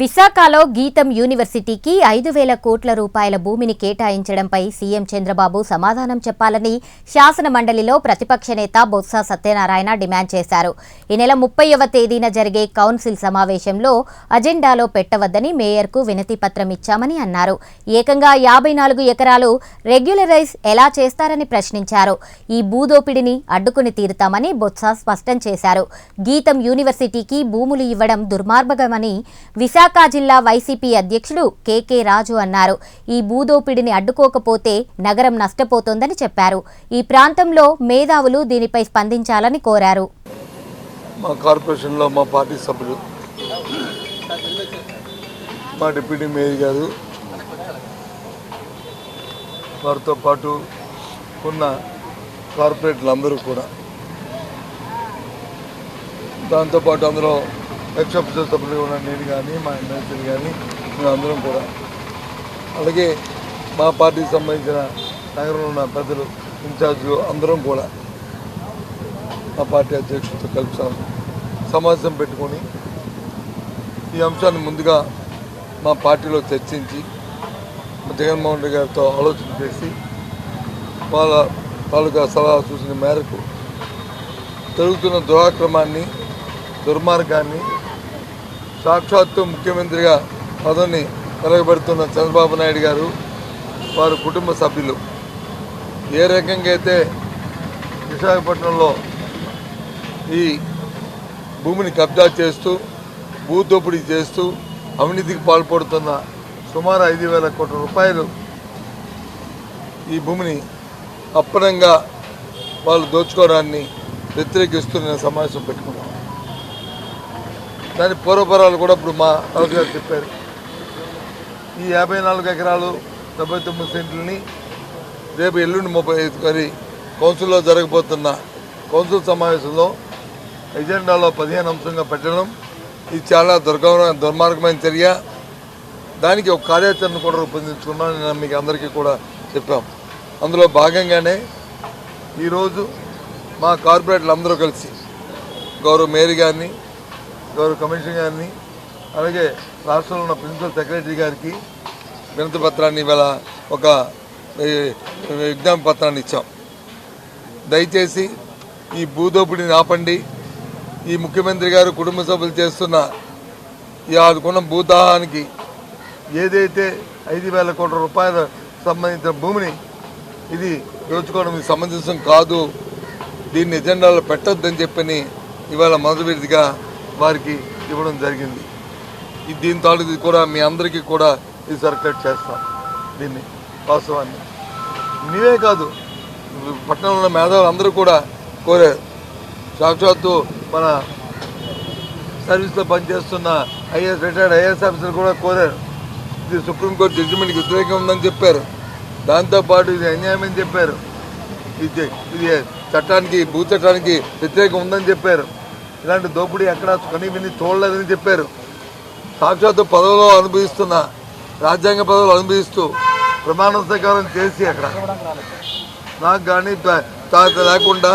విశాఖలో గీతం యూనివర్సిటీకి ఐదు వేల కోట్ల రూపాయల భూమిని కేటాయించడంపై సీఎం చంద్రబాబు సమాధానం చెప్పాలని శాసన మండలిలో ప్రతిపక్ష నేత బొత్స సత్యనారాయణ డిమాండ్ చేశారు. ఈ నెల ముప్పైవ తేదీన జరిగే కౌన్సిల్ సమావేశంలో అజెండాలో పెట్టవద్దని మేయర్కు వినతి పత్రం ఇచ్చామని అన్నారు. ఏకంగా యాభై నాలుగు ఎకరాలు రెగ్యులరైజ్ ఎలా చేస్తారని ప్రశ్నించారు. ఈ భూదోపిడిని అడ్డుకుని తీరుతామని బొత్స స్పష్టం చేశారు. గీతం యూనివర్సిటీకి భూములు ఇవ్వడం దుర్మార్గమని విశాఖ విశాఖ జిల్లా వైసీపీ అధ్యక్షుడు కేకే రాజు అన్నారు. ఈ భూదోపిడిని అడ్డుకోకపోతే నగరం నష్టపోతోందని చెప్పారు. ఈ ప్రాంతంలో మేధావులు దీనిపై స్పందించాలని కోరారు. మా కార్పొరేషన్లో మా పార్టీ సభ్యులు మా డిప్యూటీ మేయర్ గారు వారితో పాటు ఉన్న కార్పొరేట్లు అందరూ కూడా దాంతోపాటు అందులో ఎక్స్ ఆఫీసర్ ఉన్న నేను కానీ మా ఎమ్మెల్సీలు కానీ మేము అందరం కూడా. అలాగే మా పార్టీకి సంబంధించిన నగరంలో ఉన్న పెద్దలు ఇన్ఛార్జీలు అందరం కూడా మా పార్టీ అధ్యక్షులతో కలిసి. సమావేశం పెట్టుకొని ఈ అంశాన్ని ముందుగా మా పార్టీలో చర్చించి జగన్మోహన్ రెడ్డి గారితో ఆలోచన చేసి వాళ్ళ తాలూకా సలహా సూచన మేరకు జరుగుతున్న దురాక్రమాన్ని దుర్మార్గాన్ని సాక్షాత్తు ముఖ్యమంత్రిగా పదవిని తొలగబెడుతున్న చంద్రబాబు నాయుడు గారు వారి కుటుంబ సభ్యులు. ఏ రకంగా అయితే విశాఖపట్నంలో ఈ భూమిని కబ్జా చేస్తూ భూదోపిడీ చేస్తూ అవినీతికి పాల్పడుతున్న సుమారు ఐదు వేల కోట్ల రూపాయలు ఈ భూమిని అప్పనంగా వాళ్ళు దోచుకోవడాన్ని వ్యతిరేకిస్తూ నేను సమావేశం పెట్టుకున్నాను. దాని పూర్వపరాలు కూడా ఇప్పుడు మా రాజు గారు చెప్పారు. ఈ యాభై నాలుగు ఎకరాలు డెబ్బై తొమ్మిది సెంట్లని రేపు ఎల్లుండి ముప్పై ఐదు మరి కౌన్సిల్లో జరగబోతున్న కౌన్సిల్ సమావేశంలో ఎజెండాలో పదిహేను అంశంగా పెట్టడం ఇది చాలా దుర్గమ దుర్మార్గమైన చర్య. దానికి ఒక కార్యాచరణ కూడా రూపొందించుకున్నాం నేను మీకు అందరికీ కూడా చెప్పాం. అందులో భాగంగానే ఈరోజు మా కార్పొరేట్లు అందరూ కలిసి గౌరవ మేరీ గారిని గౌరవ కమిషనర్ గారిని అలాగే రాష్ట్రంలో ఉన్న ప్రిన్సిపల్ సెక్రటరీ గారికి వినతి పత్రాన్ని ఇవాళ ఒక ఈ, విజ్ఞాపన పత్రాన్ని ఇచ్చాం. దయచేసి ఈ భూదోపిడిని ఆపండి. ఈ ముఖ్యమంత్రి గారు కుటుంబ సభ్యులు చేస్తున్న ఈ ఆదుకున్న భూదాహానికి ఏదైతే ఐదు వేల కోట్ల రూపాయల సంబంధించిన భూమిని ఇది దోచుకోవడం ఇది సమంజసం కాదు. దీన్ని ఎజెండాలో పెట్టొద్దని చెప్పని ఇవాళ మొదటిగా వారికి ఇవ్వడం జరిగింది. దీని తాలూకు కూడా మీ అందరికీ కూడా ఇది సర్క్యులేట్ చేస్తాం దీన్ని వాస్తవాన్ని. నీవే కాదు పట్టణంలో ఉన్న మేధావులు అందరూ కూడా కోరారు సాక్షాత్తు మన సర్వీస్లో పనిచేస్తున్న ఐఏఎస్ రిటైర్డ్ ఐఏఎస్ ఆఫీసర్ కూడా కోరారు ఇది సుప్రీంకోర్టు జడ్జిమెంట్కి వ్యతిరేకం ఉందని చెప్పారు. దాంతోపాటు ఇది అన్యాయం అని చెప్పారు. ఇది ఇది చట్టానికి భూ చట్టానికి వ్యతిరేకం ఉందని చెప్పారు. ఇలాంటి దోపిడీ ఎక్కడ కనీ విని చూడలేదని చెప్పారు. సాక్షాత్తు పదవిలో అనుభవిస్తున్న రాజ్యాంగ పదవులు అనుభవిస్తూ ప్రమాణ స్వీకారం చేసి అక్కడ. నాకు కానీ తాత లేకుండా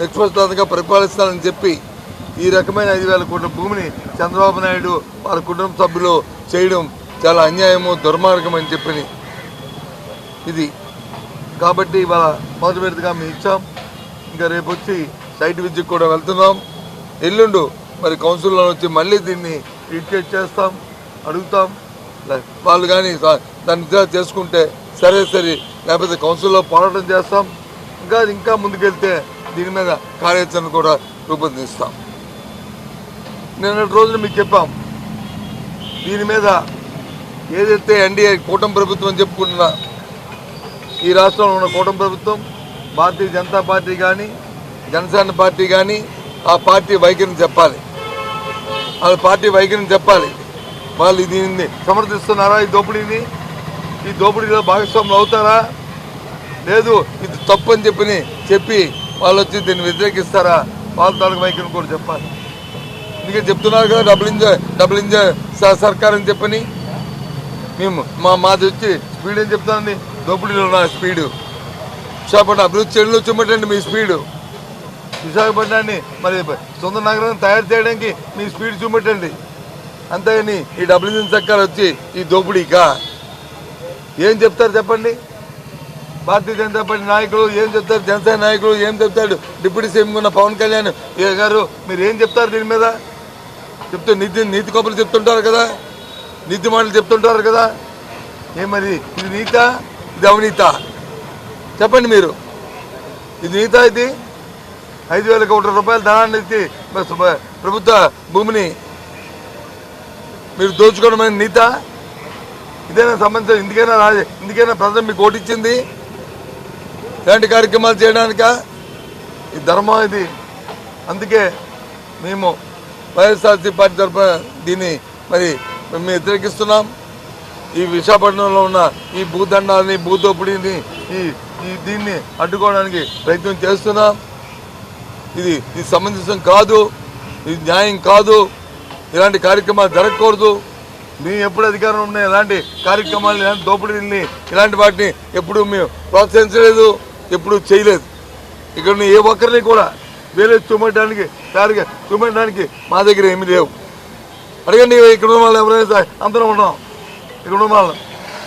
నిష్పక్షపాతంగా పరిపాలిస్తానని చెప్పి ఈ రకమైన ఐదు వేల కోట్ల భూమిని చంద్రబాబు నాయుడు వాళ్ళ కుటుంబ సభ్యులు చేయడం చాలా అన్యాయము దుర్మార్గం అని చెప్పి ఇది. కాబట్టి ఇవాళ మొదటి విడతగా మేము ఇచ్చాం. ఇంకా రేపు వచ్చి సైట్ విద్యకు కూడా వెళ్తున్నాం. ఎల్లుండు మరి కౌన్సిల్లో వచ్చి మళ్ళీ దీన్ని రీట్రేట్ చేస్తాం అడుగుతాం. వాళ్ళు కానీ దాన్ని చేసుకుంటే సరే సరే. లేకపోతే కౌన్సిల్లో పోరాటం చేస్తాం. ఇంకా ఇంకా ముందుకెళ్తే దీని మీద కార్యాచరణ కూడా రూపొందిస్తాం. నిన్నటి రోజున మీకు చెప్పాం. దీని మీద ఏదైతే ఎన్డీఏ కూటమి ప్రభుత్వం చెప్పుకున్న ఈ రాష్ట్రంలో ఉన్న కూటమి ప్రభుత్వం భారతీయ జనతా పార్టీ కానీ జనసేన పార్టీ కానీ ఆ పార్టీ వైఖరిని చెప్పాలి. వాళ్ళ పార్టీ వైఖరిని చెప్పాలి. వాళ్ళు దీన్ని సమర్థిస్తున్నారా ఈ దోపిడీని? ఈ దోపిడీలో భాగస్వాములు అవుతారా? లేదు ఇది తప్పు అని చెప్పి చెప్పి వాళ్ళు వచ్చి దీన్ని వ్యతిరేకిస్తారా? వాళ్ళ తాలూకు వైఖరిని కూడా చెప్పాలి. అందుకే చెప్తున్నారు కదా డబుల్ ఇంజన్ డబుల్ ఇంజన్ స- సర్కార్ అని చెప్పని? మేము మా మాది వచ్చి స్పీడ్ అని చెప్తానండి? దోపిడీలో ఉన్న స్పీడు. విశాఖపట్నం అభివృద్ధి చెడులో చూపెట్టండి మీ స్పీడు. విశాఖపట్నాన్ని మరి సొంత నగరాన్ని తయారు చేయడానికి మీ స్పీడ్ చూపెట్టండి. అంతేగాని ఈ డబ్ల్యూ చక్కాలు వచ్చి ఈ దోపిడీకా? ఏం చెప్తారు చెప్పండి? భారతీయ జనతా పార్టీ నాయకులు ఏం చెప్తారు? జనసేన నాయకులు ఏం చెప్తాడు డిప్యూటీ సీఎం ఉన్న పవన్ కళ్యాణ్ గారు మీరు ఏం చెప్తారు దీని మీద? చెప్తూ నీతి నీతి కబుర్లు చెప్తుంటారు కదా? నీతి మాటలు చెప్తుంటారు కదా? ఏ మరి ఇది నీత? ఇది అవినీత? చెప్పండి మీరు. ఇది నీత ఇది? ఐదు వేల కోట్ల రూపాయల ధనాన్ని ఇచ్చి ప్రభుత్వ భూమిని మీరు దోచుకోవడమైన నీత? ఇదేనా సంబంధించిన ఇందుకైనా ఇందుకైనా ప్రజలు మీకు ఓటిచ్చింది? ఇలాంటి కార్యక్రమాలు చేయడానిక? ఈ ధర్మం ఇది. అందుకే మేము వైఎస్ఆర్సీ పార్టీ తరఫున దీన్ని మరి మేము వ్యతిరేకిస్తున్నాం. ఈ విశాఖపట్నంలో ఉన్న ఈ భూదండాలని భూదోపిడీని ఈ ఈ దీన్ని అడ్డుకోవడానికి ప్రయత్నం చేస్తున్నాం. ఇది ఇది సమంజసం కాదు ఇది న్యాయం కాదు ఇలాంటి కార్యక్రమాలు జరగకూడదు. మేము ఎప్పుడు అధికారం ఉన్న ఇలాంటి కార్యక్రమాలు ఇలాంటి దోపిడీని ఇలాంటి వాటిని ఎప్పుడు మేము ప్రోత్సహించలేదు ఎప్పుడు చేయలేదు. ఇక్కడ ఏ ఒక్కరిని కూడా వేరే చూపెట్టడానికి తయారుగా చూపెట్టడానికి మా దగ్గర ఏమీ లేవు. అడగండి ఇక్కడ ఉన్న వాళ్ళు ఎవరైనా అందరం ఉన్నాం. ఇక్కడ ఉన్న వాళ్ళు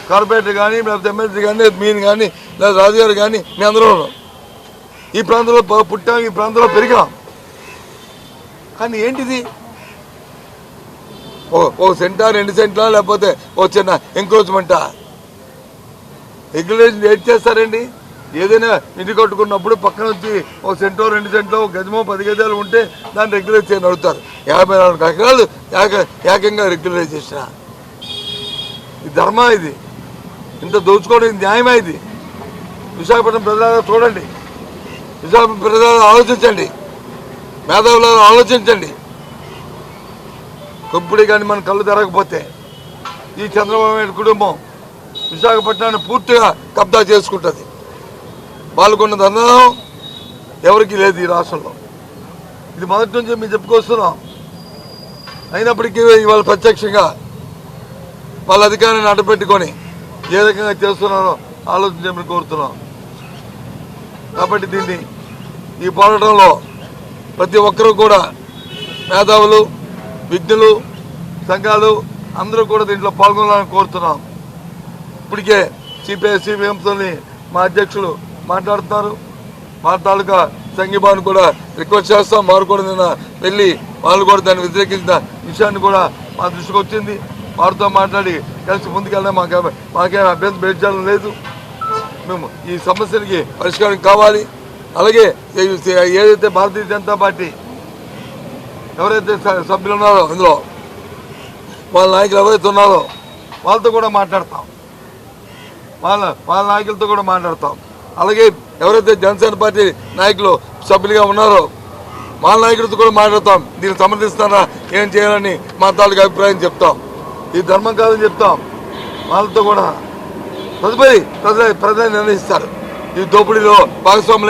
కార్పొరేటర్ కానీ లేకపోతే ఎమ్మెల్సీ కానీ మీరు కానీ లేదా రాజుగారు కానీ మేము అందరం ఉన్నాం. ఈ ప్రాంతంలో పుట్టాం ఈ ప్రాంతంలో పెరిగాం. కానీ ఏంటిది? ఓ ఓ సెంటా రెండు సెంట్లా లేకపోతే ఓ చిన్న ఎంక్రోచ్మెంటా రెగ్యులేషన్ ఏం చేస్తారండి? ఏదైనా ఇంటి కట్టుకున్నప్పుడు పక్కన వచ్చి ఓ సెంటో రెండు సెంట్లో ఒక గజమో పది గజాలు ఉంటే దాన్ని రెగ్యులేట్ చేయని అడుగుతారు. యాభై నాలుగు ఎకరాలు ఏక ఏకంగా రెగ్యులేట్ చేసిన. ఇది ధర్మ ఇది. ఇంత దోచుకోవడం న్యాయమా ఇది? విశాఖపట్నం ప్రజలారా చూడండి. నిజాం ప్రజలు ఆలోచించండి. మేధావులను ఆలోచించండి. కొప్పుడు కానీ మన కళ్ళు తెరగకపోతే ఈ చంద్రబాబు నాయుడు కుటుంబం విశాఖపట్నాన్ని పూర్తిగా కబ్జా చేసుకుంటుంది. వాళ్ళకున్న దందనం ఎవరికి లేదు ఈ రాష్ట్రంలో. ఇది మొదటి నుంచి మేము చెప్పుకొస్తున్నాం. అయినప్పటికీ ఇవాళ ప్రత్యక్షంగా వాళ్ళ అధికారాన్ని అడ్డపెట్టుకొని ఏ రకంగా చేస్తున్నారో ఆలోచించమని కోరుతున్నాం. కాబట్టి దీన్ని ఈ పోరాటంలో ప్రతి ఒక్కరూ కూడా మేధావులు విజ్ఞులు సంఘాలు అందరూ కూడా దీంట్లో పాల్గొనాలని కోరుతున్నాం. ఇప్పటికే సిపిఐ సిపిఎంతో మా అధ్యక్షులు మాట్లాడుతున్నారు. మా తాలూకా సంఘీభావం కూడా రిక్వెస్ట్ చేస్తాం. వారు కూడా నిన్న వెళ్ళి వాళ్ళు కూడా దాన్ని వ్యతిరేకించిన విషయాన్ని కూడా మా దృష్టికి వచ్చింది. వారితో మాట్లాడి కలిసి ముందుకెళ్ళడం మాకు మాకేం అభ్యంతరం పెట్టడం లేదు. మేము ఈ సమస్యలకి పరిష్కారం కావాలి. అలాగే ఏదైతే భారతీయ జనతా పార్టీ ఎవరైతే సభ్యులు ఉన్నారో అందులో వాళ్ళ నాయకులు ఎవరైతే ఉన్నారో వాళ్ళతో కూడా మాట్లాడతాం. వాళ్ళ వాళ్ళ నాయకులతో కూడా మాట్లాడతాం. అలాగే ఎవరైతే జనసేన పార్టీ నాయకులు సభ్యులుగా ఉన్నారో వాళ్ళ నాయకులతో కూడా మాట్లాడతాం. దీన్ని సమర్థిస్తారా? ఏం చేయాలని మా తాలూకు అభిప్రాయం చెప్తాం. ఇది ధర్మం కాదని చెప్తాం. వాళ్ళతో కూడా తదుపరి ప్రజలు నిర్ణయిస్తారు. ఈ దోపిడీలో భాగస్వాములు